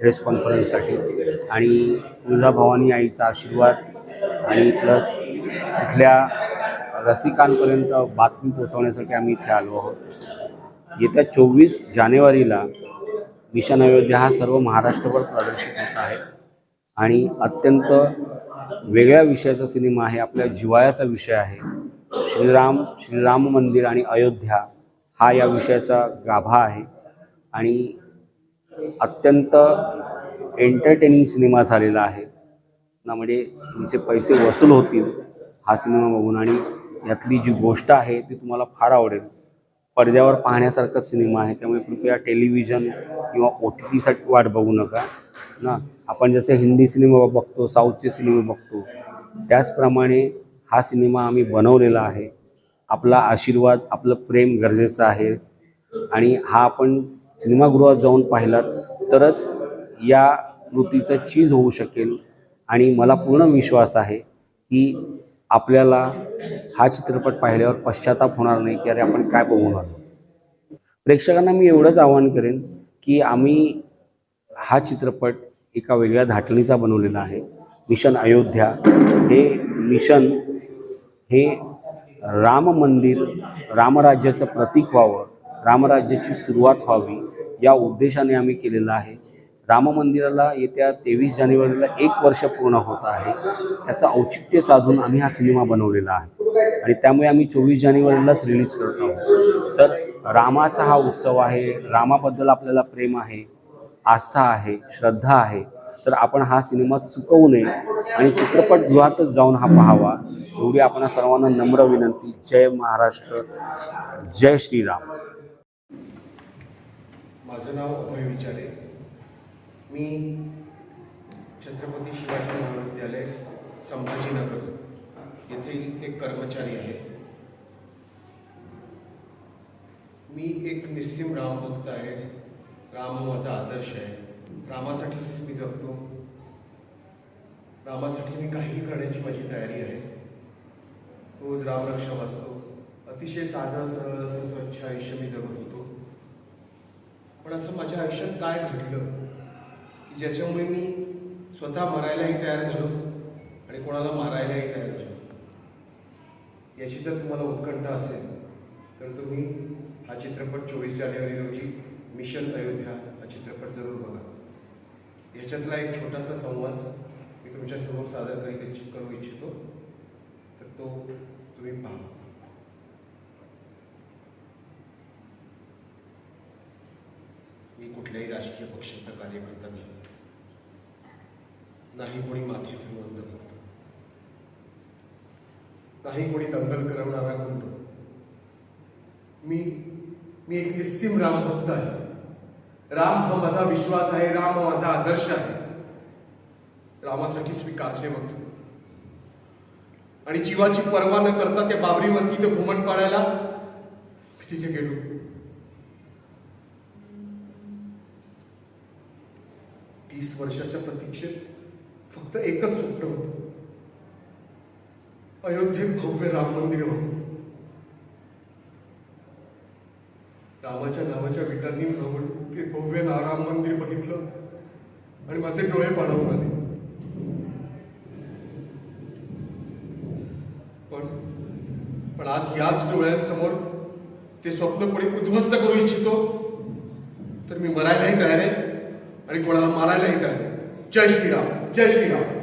Press कॉन्फरन्ससाठी आणि तुळजाभवानी आईचा आशीर्वाद आणि प्लस इथल्या रसिकांपर्यंत बातमी पोहोचवण्यासाठी आम्ही इथे आलो आहोत. येत्या चोवीस जानेवारीला मिशन अयोध्या हा सर्व महाराष्ट्रभर प्रदर्शित होत आहे. आणि अत्यंत वेगळ्या विषयाचा सिनेमा आहे. आपल्या जिवाळ्याचा विषय आहे. श्रीराम श्रीराम मंदिर आणि अयोध्या हा या विषयाचा गाभा आहे. आणि अत्यंत एंटरटेनिंग सिनेमा झालेला आहे. ना म्हणजे तुमचे पैसे वसूल होतील हा सिनेमा बघून. आणि यातली जी गोष्ट आहे ती तुम्हाला फार आवडेल. पडद्यावर पाहण्यासारखा सिनेमा आहे. त्यामुळे कृपया टेलिव्हिजन किंवा ओ टी टीसाठी वाट बघू नका. ना आपण जसे हिंदी सिनेमा बघतो साऊथचे सिनेमे बघतो त्याचप्रमाणे हा सिनेमा आम्ही बनवलेला आहे. आपला आशीर्वाद आपलं प्रेम गरजेचं आहे. आणि हा आपण सिनेमागृहात जाऊन पाहिलात तरच या कृतीचं चीज होऊ शकेल. आणि मला पूर्ण विश्वास आहे की आपल्याला हा चित्रपट पाहिल्यावर पश्चाताप होणार नाही की अरे आपण काय बघून आलो. प्रेक्षकांना मी एवढंच आवाहन करेन की आम्ही हा चित्रपट एका वेगळ्या धाटणीचा बनवलेला आहे. मिशन अयोध्या हे मिशन हे राम मंदिर रामराज्याचं प्रतीक व्हावं रामराज्याची सुरुवात व्हावी या उद्देशाने आम्ही केलेलं आहे. राम मंदिराला येत्या तेवीस जानेवारीला एक वर्ष पूर्ण होत आहे. त्याचं औचित्य साधून आम्ही हा सिनेमा बनवलेला आहे. आणि त्यामुळे आम्ही चोवीस जानेवारीलाच रिलीज करत आहोत. तर रामाचा हा उत्सव आहे. रामाबद्दल आपल्याला प्रेम आहे आस्था आहे श्रद्धा आहे. तर आपण हा सिनेमा चुकवू नये आणि चित्रपटगृहातच जाऊन हा पाहावा. एवढी आपण सर्वांना नम्र विनंती. जय महाराष्ट्र. जय श्रीराम. माझं नाव अभय विचारे. मी छत्रपती शिवाजी महाविद्यालय संभाजीनगर येथील एक कर्मचारी आहे. मी एक निस्सीम रामभक्त आहे. राम हा माझा आदर्श आहे. रामासाठीच मी जगतो. रामासाठी मी काहीही करण्याची माझी तयारी आहे. रोज रामरक्षा वाचतो. अतिशय साधं सरळ असं स्वच्छ आयुष्य मी जगत. होतो पण असं माझ्या आयुष्यात काय घडलं की ज्याच्यामुळे मी स्वतः मरायलाही तयार झालो आणि कोणाला मारायलाही तयार झालो? याची जर तुम्हाला उत्कंठा असेल तर तुम्ही हा चित्रपट चोवीस जानेवारी रोजी मिशन अयोध्या हा चित्रपट जरूर बघा. ह्याच्यातला एक छोटासा संवाद मी तुमच्यासमोर सादर करीत करू इच्छितो. तर तो तुम्ही पहा मी कुठल्याही राजकीय पक्षाचा कार्यकर्ता नाही. नाही कोणी माथी फिरवंत भक्त नाही कोणी दंगल करवणारा गुंड मी मी एक निस्सिम राम भक्त आहे. राम हा माझा विश्वास आहे राम हा माझा आदर्श आहे. रामासाठीच मी कारसेवक आणि जीवाची पर्वा न करता त्या बाबरीवरती ते घुमट पाडायला तिथे गेलो. तीस वर्षाच्या प्रतीक्षेत फक्त एकच स्वप्न होतं. अयोध्येत भव्य राम मंदिर हो रामाच्या नावाच्या विटांनी ते भव्य राम मंदिर बघितलं आणि माझे डोळे पाडवून आले. पण पण आज याच डोळ्यांसमोर ते स्वप्न कोणी उद्ध्वस्त करू इच्छितो तर मी मरायलाही तयार आहे. आणि कोणाला मारायलाही काय जय श्रीराम जय श्रीराम.